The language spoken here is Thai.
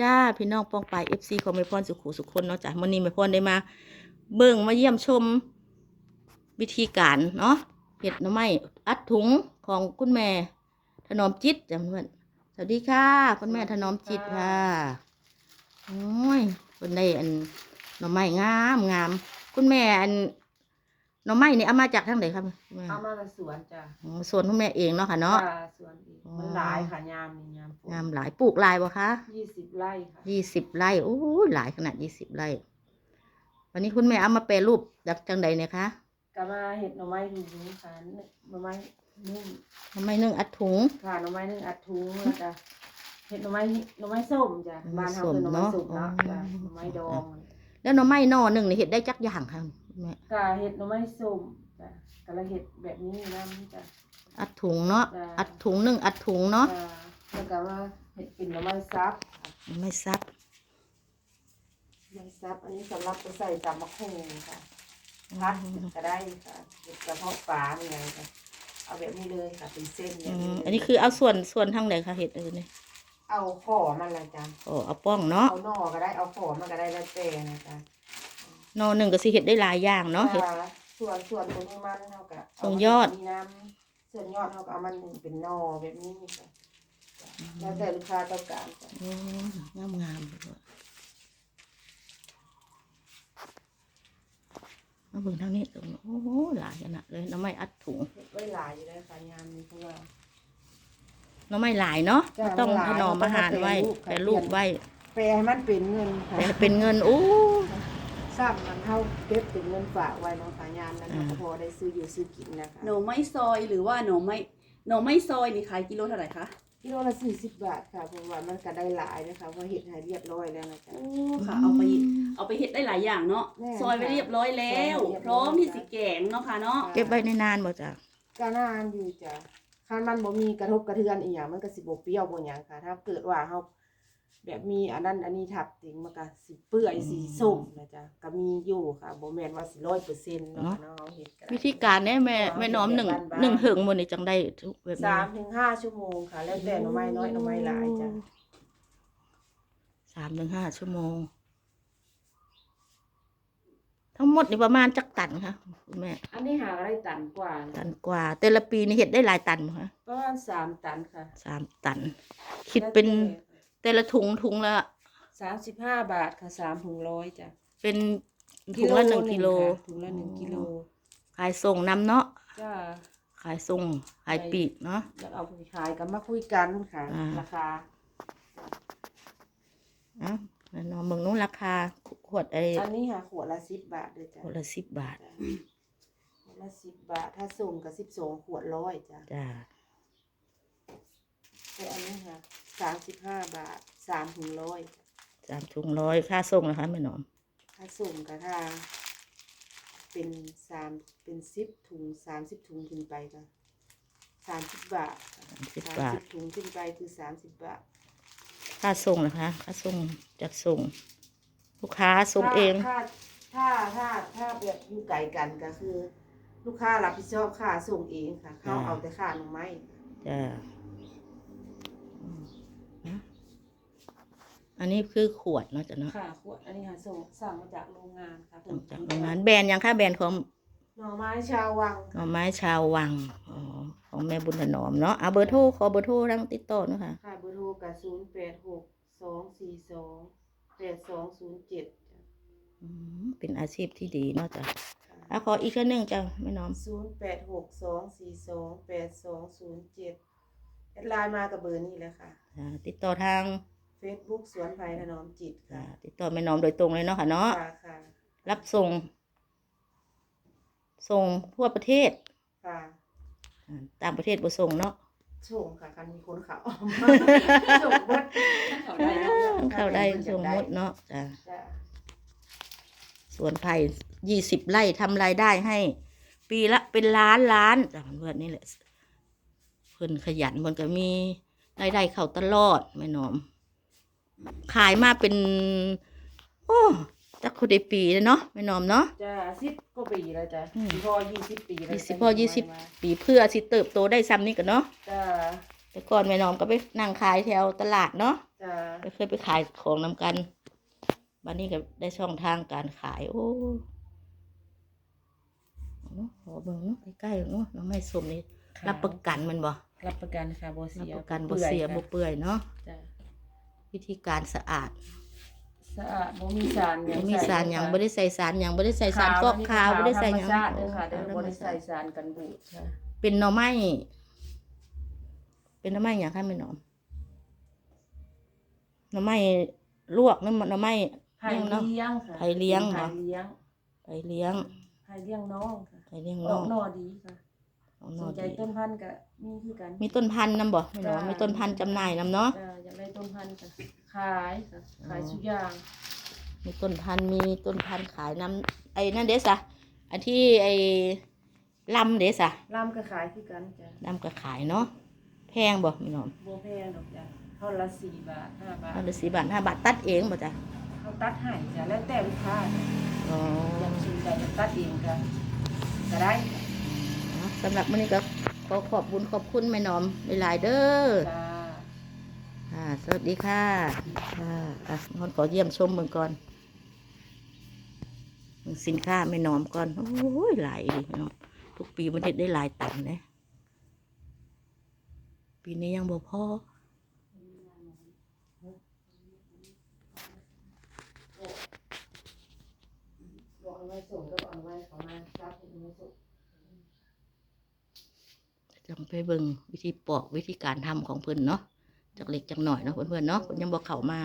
จ้าพี่น้องป้องปายเอฟซีของแม่พรสุขุสุขคนเนาะจ้ะมื้อนี้แม่พรได้มา เบิ่งมาเยี่ยมชม วิธีการเนาะเห็ดหน่อไม้อัดถุงของคุณแม่ ถนอมจิตจ้ะเพื่อนสวัสดีค่ะ คุณแม่ถนอมจิตค่ะโอ้ยคนได้อันหน่อไม้งามงามคุณแม่อันหน่อไม้นี่เอามาจากทางไหนครับคุณแม่เอามาจากสวนจ้ะอ๋อส่วนคุณแม่เองเนาะค่ะเนาะจ้สวนอีกอ๋อมันหลายค่ะยามนี่ยามฝน งามหลายปลูกหลายบ่คะยี่สิบไร่ค่ะยี่สิบไร่โอ้ยหลายขนาดยี่สิบไร่ วันนี้คุณแม่เอามาแปรรูปจากจังใดเนี่ยคะกะมาเห็ดหน่อไม้ถุงนี้ค่ะหน่อไม้นึ่งทำไมนึ่งอัดถุงค่ะหน่อไม้นึ่งอัดทุงแล้วจ้ะเห็ดหน่อไม้หน่อไม้ส้มจ้ะหน่อไม้บ้านเฮาคือหน่อไม้ส้ส้มมเนาะเนอะจ้ะอ๋อหน่อไม้ดองแล้วหน่อไม้หน่อหนึ่งนี่เห็ดได้จักอย่างค่ะคุณแม่กะเห็ดหน่อไม้ส้มจ้ะกะละเห็ดแบบนี้นะจ้ะอัดถุงเนาะจ้ะอัดถุงหนึ่งอัดถุงเนาะจ้ะ แล้วก็ว่าเห็ดเป็นหน่อไม้ซับค่ะหน่อไม่ซับหน่อไม้ซับ อันนี้สำหรับไปใส่ตำมะขุ่งค่ะพัดก็ได้ค่ะเห็ดกระเพาะปลาเป็นไงค่ะเอาแบบนี้เลยค่ะเป็นเส้นแบอืบมนี้อันนี้คือเอาส่วนส่วนทางไหนคะเห็ดเออเนี่ยเอาขอมันละจ้ะโอ้เอาป้องเนาะเอาหน่อก็ได้เอาขอมันก็ได้แล้วแต่นะจ๊ะหน่อหนึ่งก็สิเห็ดได้หลายอย่างเนาะเห็ดค่ะส่วนส่วนตรงนี้มันเท่ากับส่วนยอดมีน้ำส่วนยอดเท่ากับเอามันเป็นหน่อแบบนี้ค่ะ แล้วแต่ลูกค้าต้องการจ้ะโอ้งามงามๆเลยมาเบิ่งทางนี้ตรงนี้โอ้โหหลายขนาดเลยหน่อไม้อัดถุงเฮ็ดไว้หลายอยู่แล้วค่ะยามนี้เพราะว่าหน้อไม่หลายเนาะจ้ะต้องหลายถนอมอาหารไว้ต้องมาแปรแปรรูรูปปค่ะไว้แปลให้มันเป็นเงินค่ะแปรเป็นเงินโอ้ทราบมันเท่าเก็บเป็นเงินฝากไว้เนาะค่ะยามนั้นอ่าก็พอได้ซื้ออยู่ซื้อกินนะคะหน่อไม้ซอยหรือว่าหน่อไม้หน่อไม้ซอยนี่ขายกิโลเท่าไหร่คะ กิโลละสี่สิบบาทค่ะเพราะว่ามันก็ได้หลายนะคะเพราะเห็ดให้เรียบร้อยแล้วนะจ๊ะ โอ้ค่ะ เอาไปเอาไปเฮ็ดได้หลายอย่างเนาะแน่ซอยไว้เรียบร้อยแล้ว ซอยไว้เรียบร้อย พร้อมที่สิแกงเนาะค่ะเนาะเก็บไว้ในนานบ่จ้ะก็นานอยู่จ้ะคันมันบ่มีกระทบกระเทือนอีหยังมันก็สิบ่เปรี้ยวบ่หยังค่ะ ถ้าเกิดว่าเฮา แบบมีอันนั้นอันนี้ทับติงมันก็สิเปื่อยสีส้มนะจ๊ะก็มีอยู่ค่ะบ่แม่นว่าสิ100%เนาะค่ะเนาะเฮาเฮ็ดก็ได้วิธีการเนี่ยแม่เอาแม่น้อมหนึ่งแบบบ้านๆหนึ่งถึงหมดนี่จังได้ทุกแบบนี้สามถึงห้าชั่วโมงค่ะ แล้วแต่หน่อไม้น้อยหน่อไม้หลายจ้ะสามถึงห้าชั่วโมง ทั้งหมดนี่ประมาณจักตันค่ะคุณแม่ อันนี้หาได้ตันกว่า ตันะนกว่า แต่ละปีนี่เห็ดได้หลายตันบ่คะประมาณสามตันค่ะสามตัน คิดเป็น แต่ละถุงถุงละสามสิบห้าบาทค่ะสามถุงร้อยจ้ะเป็นถุงละหนึ่งกิโลค่ะถุงละหนึ่งกิโลขายส่งนำเนาะจ้าขายส่งขายปีกเนาะแล้วเอาไปขายกันมาคุยกันค่ะอ่าราคาเอ้าแม่น้องเบิ่งนู้นราคาขวดไอ้อันนี้ค่ะขวดละสิบบาทเลยจ้ะขวดละสิบบาทจ้ะขวดละสิบบาทถ้าส่งกับสิบสองขวดร้อยจ้ะจ้า แต่อันนี้ค่ะ สามสิบห้าบาทสามถุงร้อยจ้ะสามถุงร้อยค่าส่งนะคะแม่น้องถ้าส่งกับถ้าเป็นสามเป็นสิบถุงสามสิบถุงขึ้นไปก็สามสิบบาทค่ะสามสิบสามบาทสิบถุงขึ้นไปคือสามสิบบาทค่าส่งนะคะ ค่าส่งจัดส่ง ลูกค้าส่งเอง ถ้าถ้าถ้าถ้าแบบอยู่ไกลกันก็คือ ลูกค้ารับผิดชอบค่าส่งเองค่ะ เขาอ่า เอาแต่ค่าหน่อไม้จ้าอืมนะ อันนี้คือขวดเนาะจ้ะเนาะค่ะขวดอันนี้ค่ะส่งสั่งมาจากโรงงานค่ะสั่งจากโรงงานแบรนด์ยังค่าแบรนด์ของหน่อไม้ชาววังหน่อไม้ชาววังอ๋อของแม่บุญถนอมเนาะเอาเบอร์โทรขอเบอร์โทรทั้งติดต่อเนาะค่ะค่ะเบอร์โทรกับศูนย์แปดหกสองสี่สองแปดสองศูนย์เจ็ดอืมเป็นอาชีพที่ดีเนาะจ้ะอะขออีกแค่หนึ่งจ้ะแม่น้อมศูนย์แปดหกสองสี่สองแปดสองศูนย์เจ็ดแอดไลน์มากับเบอร์นี้เลยค่ะอ่าติดต่อทาง Facebook สวนไผ่ถนอมจิตอ่าค่ะ ติดต่อแม่น้อมโดยตรงเลยเนาะค่ะเนาะค่ะค่ะรับส่ง ส่งทั่วประเทศค่ะอ่าต่างประเทศบ่ส่งเนาะ ส่งค่ะคันมีคนเขาส่งหมดเขาได้เนาะเข้าได้ส่งหมดเนาะจ้ะจ้ะสวนไผ่ยี่สิบไร่ทำรายได้ให้ ปีละเป็นล้านล้านจ้ะเพื่อนนี่แหละเพิ่นขยันมันก็มีรายได้เข้าตลอดแม่น้อม ขายมาเป็น โอ้จักคนได้ปีแล้วเนาะแม่น้อมเนาะ จ้ะสิบก็ปีแล้วจ้ะอืมสิพ่อยี่สิบปีแล้วยี่สิบพอยี่สิบปีเพื่อสิเติบโตได้ซ้ำนี่กันเนาะจ้ะแต่ก่อนแม่น้อมก็ไปนั่งขายแถวตลาดเนาะ จ้าก็เคยไปขายของนำกันบัดนี้ก็ได้ช่องทางการขาย โอ้เอาเนาะขอเบิ่งเนาะใกล้ๆเนาะน้ำไม่สมนี่รับประกันมันบ่รับประกันค่ะบ่เสีรับยประกันบ่เสียบ่เปื่อยเนาะจ้า วิธีการสะอาดสะอาดบ่มีสารหยังบ่มีสารหยังใบ่ได้ใส่สารหยังบ่ได้ใส่สารฟอกขาวบ่ได้ใส่หยังธรรมชาติเด้อค่ะเด้อโอ้บ่ได้ใส่สารกันบูดค่ะเป็นหน่อไม้เป็นหน่อไม้หยังคะแม่น้อมหน่อไม้ลวกนั่นมันหน่อไม้ไผ่เนาะเลี้ยงค่ะไผ่เลี้ยงเหรไผ่อเลี้ยงไปเลี้ยงไผ่เลี้ยงน้องค่ะไปเลี้ยงอน้ออกงหน่อดีค่ะน้องสนอนใจดีต้นพันธุ์ก็มีคือกันมีต้นพันธุ์นำบ่แม่น้อมจ้ามีมีต้นพันธุ์จำหน่ายนำเนาะ นพันธุ์ค่ะขายค่ะขายทุกอย่างมีต้นพันธุ์มีต้นพันธุ์ขายน้ำไอ้นั่นเด้สะอันที่ไอ้ลำเด้สะล่ำก็ขายคือกันจ้ะลำก็ขายเนาะแพงบ่แม่น้อมบัวแพงดอกจ้ะท่อนละสี่บาทห้าบาทอันละสี่บาทห้าบาทตัดเองบ่จ้ะเขาตัดให้จ้ะแล้วแต่ลูกค้าจ้ะอ๋ออยากสนใจจะตัดเองก็ก็ได้สำหรับมื้อนี้ก็ขอขอบบุญขอบคุณแม่น้อมหลายๆเด้อจ้าค่ะ สวัสดีค่ะค่ะอะงอนขอเยี่ยมชมเมืองก่อนเบิ่งสินค้าแม่น้อมก่อน โอ้ยหลายดิแม่น้อมทุกปีมันเฮ็ดได้หลายตันเลยปีนี้ยังบ่พอบอกเอาไว้ส่งก็บอกเอาไว้เขามาซับเอาไว้ส่งจำไปเบิ่งวิธีปอกวิธีการทำของเพิ่นเนาะ จากเล็กจากหน่อยเนาะเพื่อนๆเนาะเพิ่นยังบอกเขามา